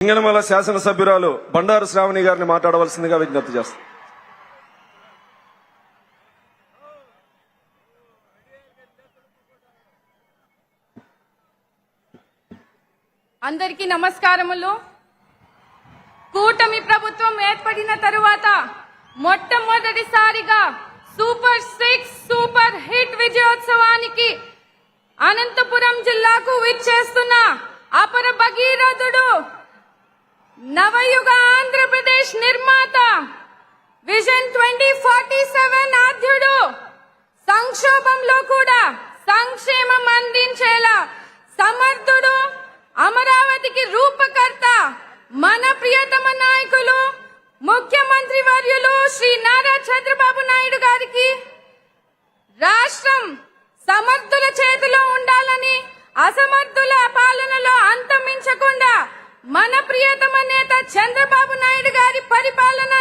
సింగనమల శాసనసభ్యురాలు బండారు శ్రావణి గారిని మాట్లాడవలసిందిగా విజ్ఞప్తి చేస్తాం. అందరికీ నమస్కారములు. కూటమి ప్రభుత్వం ఏర్పడిన తరువాత మొట్టమొదటిసారిగా సూపర్ సిక్స్ సూపర్ హిట్ విజయోత్సవానికి అనంతపురం జిల్లాకు విచ్చేస్తున్న అపర భగీరథుడు నవయుగ ఆంధ్రప్రదేశ్ నిర్మాత విజన్ ట్వంటీ ఫార్టీ సెవెన్ ఆద్యుడు సంక్షోభంలో కూడా సంక్షేమం అందించేలా సమర్థుడు అమరావతికి రూపకర్త మన ప్రియతమ నాయకులు ముఖ్యమంత్రి వర్యులు శ్రీ నారా చంద్రబాబు నాయుడు గారికి రాష్ట్రం సమర్థుల చేతిలో ఉండాలని అసమర్థ పాలనలో అంతమించకుండా మన ప్రియతమ నేత చంద్రబాబు నాయుడు గారి పరిపాలన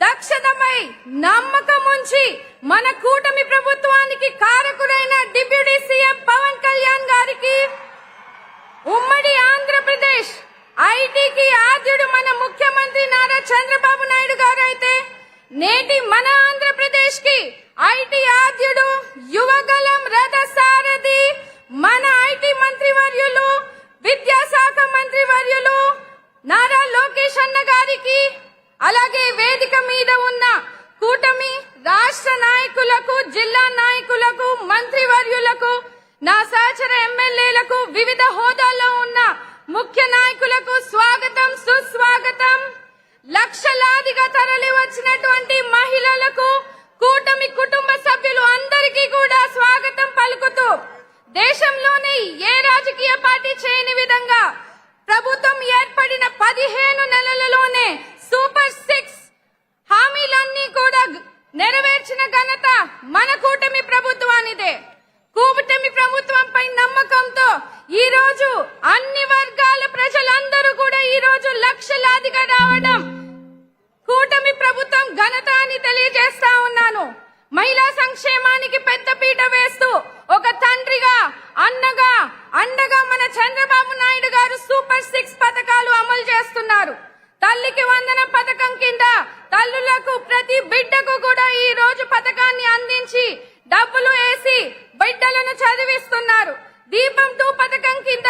దక్షతపై నమ్మకం ఉంచి మన కూటమి ప్రభుత్వానికి కారకులైన డిప్యూటీ సీఎం పవన్ కళ్యాణ్ గారికి ఉమ్మడి ఆంధ్రప్రదేశ్ ఐటీకి ఆద్యుడు మన ముఖ్యమంత్రి నారా చంద్రబాబు నాయుడు గారు అయితే నేటి మన ఆంధ్రప్రదేశ్కి ఐటీ గారికి అలాగే వేదిక మీద ఉన్న కూటమి రాష్ట్ర నాయకులకు జిల్లా నాయకులకు మంత్రివర్యులకు నా సహచర ఎమ్మెల్యేలకు వివిధ హోదాల్లో ఉన్న ముఖ్య నాయకులకు స్వాగతం సుస్వాగతం. లక్షలాదిగా తరలి వచ్చినటువంటి మహిళలకు కూటమి కుటుంబ సభ్యులు అందరికీ కూడా స్వాగతం పలుకుతూ దేశంలోని ఏ రాజకీయ పార్టీ చేయని విధంగా ప్రభుత్వం ఏర్పడిన పదిహేను నెలలలోనే సూపర్ సిక్స్ హామీలన్నీ కూడా గ- నెరవేర్చిన ఘనత మన కూటమి ప్రభుత్వానిదే. కూటమి ప్రభుత్వంపై నమ్మకంతో ఈ రోజు అన్ని వర్గాల ప్రజలందరూ కూడా ఈ రోజు లక్షలాదిగా రావడం కూటమి ప్రభుత్వం ఘనత అని తెలియజేస్తా ఉన్నాను. మహిళా సంక్షేమానికి పెద్దపీట వేస్తూ ఒక తండ్రిగా అన్నగా అండగా మన చంద్రబాబు నాయుడు గారు సూపర్ సిక్స్ పథకాలు అమలు చేస్తున్నారు. తల్లికి వందన పథకం కింద తల్లులకు ప్రతి బిడ్డ కూడా ఈ రోజు పథకాన్ని అందించి డబ్బులు వేసి బిడ్డలను చదివిస్తున్నారు. దీపం టూ పథకం కింద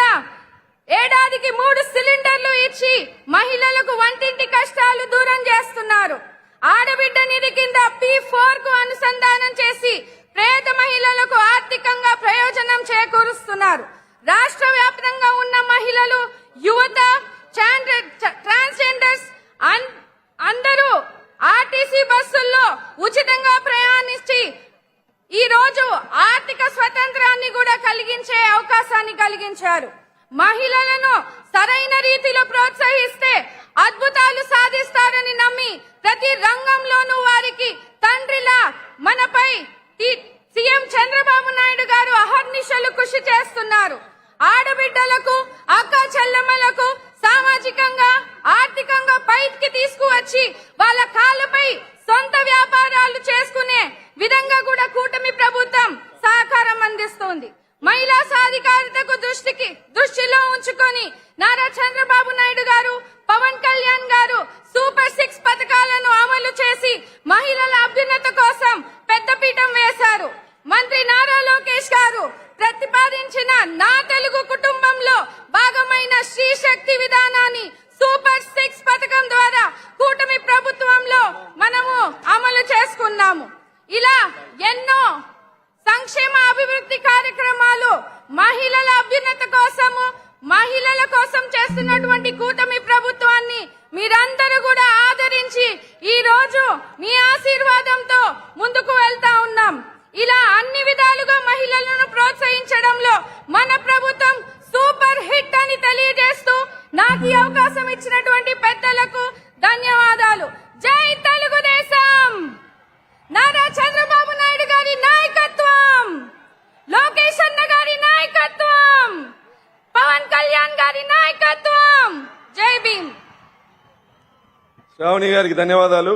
ఏడాదికి మూడు సిలిండర్లు ఇచ్చి మహిళలకు వంటింటి కష్టాలు దూరం చేస్తున్నారు. ఆడబిడ్డ నిధి కింద పి ఫోర్కు అనుసంధానం చేసి పేద మహిళలకు ఆర్థికంగా ప్రయోజనం చేకూరుస్తున్నారు. రాష్ట్ర వ్యాప్తంగా ఉన్న మహిళలు యువత ట్రాన్స్జెండర్స్ కలిగించే అవకాశాన్ని కలిగించారు. మహిళలను సరైన రీతిలో ప్రోత్సహిస్తే అద్భుతాలు సాధిస్తారని నమ్మి ప్రతి రంగంలోనూ వారికి తండ్రిలా మనపై సీఎం చంద్రబాబు నాయుడు గారు అహర్నిశలు కృషి చేస్తున్నారు. ఆడబిడ్డలకు అక్క చెల్లెమ్మలకు సామాజికంగా ఆర్థికంగా పైకి తీసుకువచ్చి వాళ్ళ కాళ్ళపై సొంత వ్యాపారాలు చేసుకునే విధంగా కూడా కూటమి ప్రభుత్వం సహకారం అందిస్తోంది. మహిళా సాధికారితకు దృష్టికి దృష్టిలో ఉంచుకొని నారా చంద్రబాబు నాయుడు గారు పవన్ కళ్యాణ్ గారు సూపర్ సిక్స్ పథకాలను అమలు చేసి మహిళల అభ్యున్నత కోసం పెద్దపీఠం వేశారు. మంత్రి నారా లోకేష్ గారు ప్రతిపాదించిన నా తెలుగు కుటుంబంలో భాగమైన శ్రీశక్తి విధానాన్ని సూపర్ సిక్స్ పథకం ద్వారా కూటమి ప్రభుత్వంలో మనము అమలు చేసుకున్నాము ఇలా ఎన్నో సంక్షేమ అభివృద్ధి కార్యక్రమాలు మహిళల అభ్యున్నత కోసము మహిళల కోసం చేస్తున్నటువంటి కూటమి ప్రభుత్వాన్ని మీరందరూ కూడా ఆదరించి ఈ రోజు మీ ఆశీర్వాదంతో ముందుకు వెళ్తా ఉన్నాం. ఇలా అన్ని విధాలుగా మహిళలను ప్రోత్సహించడంలో మన ప్రభుత్వం సూపర్ హిట్ అని తెలియజేస్తూ నాకు ఈ అవకాశం ఇచ్చినటువంటి పెద్దలకు ధన్యవాదాలు. జై తెలుగుదేశం! నారా చంద్రబాబు నాయుడు గారి నాయకత్వం! లోకేష్ అన్న గారి నాయకత్వం పవన్ కళ్యాణ్ గారి నాయకత్వం జై భీమ్ శ్రావణి గారికి ధన్యవాదాలు.